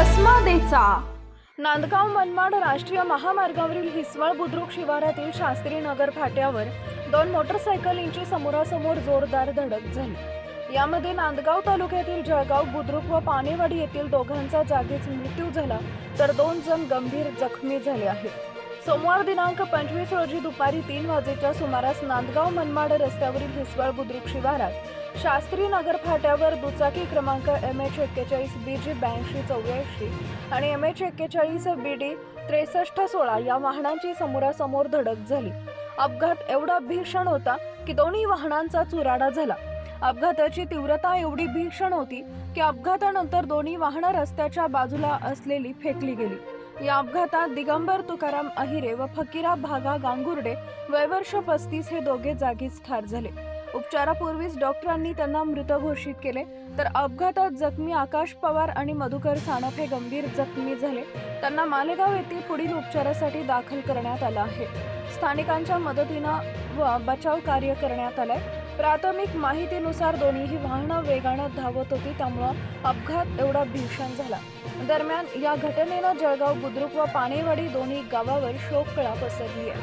घडामोडींचा नांदगाव मनमाड राष्ट्रीय महामार्गावरील हिसवळ बुद्रुक शिवारातील शास्त्री नगर फाट्यावर दोन मोटरसायकलींची समोरासमोर जोरदार धडक झाली. यामध्ये नांदगाव तालुक्यातील जळगाव बुद्रुक व पानेवाडी येथील दोघांचा जागीच मृत्यू झाला तर दोन जण गंभीर जखमी झाले आहेत. सोमवार दिनांक पंचवीस रोजी दुपारी तीन वाजेच्या सुमारास नांदगाव मनमाड रस्त्यावरील हिसवळ बुद्रुक शिवारात शास्त्री नगर फाट्यावर दुचाकी क्रमांक एम एच एक्केचाळीस बी जी ब्याऐंशी चौऱ्याऐंशी आणि एम एच एक्केचाळीस बी डी त्रेसष्ट सोळा या वाहनांची समोरासमोर धडक झाली. अपघात एवढा भीषण होता की दोन्ही वाहनांचा चुराडा झाला. अपघाताची तीव्रता एवढी भीषण होती की अपघातानंतर दोन्ही वाहनं रस्त्याच्या बाजूला असलेली फेकली गेली. या अपघातात दिगंबर तुकाराम अहिरे व फकीरा भागा गांगुर्डे वयवर्ष पस्तीस हे दोघे जागीच ठार झाले. उपचारापूर्वीच डॉक्टरांनी त्यांना मृत घोषित केले. तर अपघातात जखमी आकाश पवार आणि मधुकर सानप हे गंभीर जखमी झाले. त्यांना मालेगाव येथे पुढील उपचारासाठी दाखल करण्यात आलं आहे. स्थानिकांच्या मदतीनं व बचाव कार्य करण्यात आलंय. प्राथमिक माहितीनुसार दोन्हीही वाहनं वेगानं धावत होती त्यामुळं अपघात एवढा भीषण झाला. दरम्यान या घटनेनं जळगाव बुद्रुक व पाणेवाडी दोन्ही गावावर शोककळा पसरली आहे.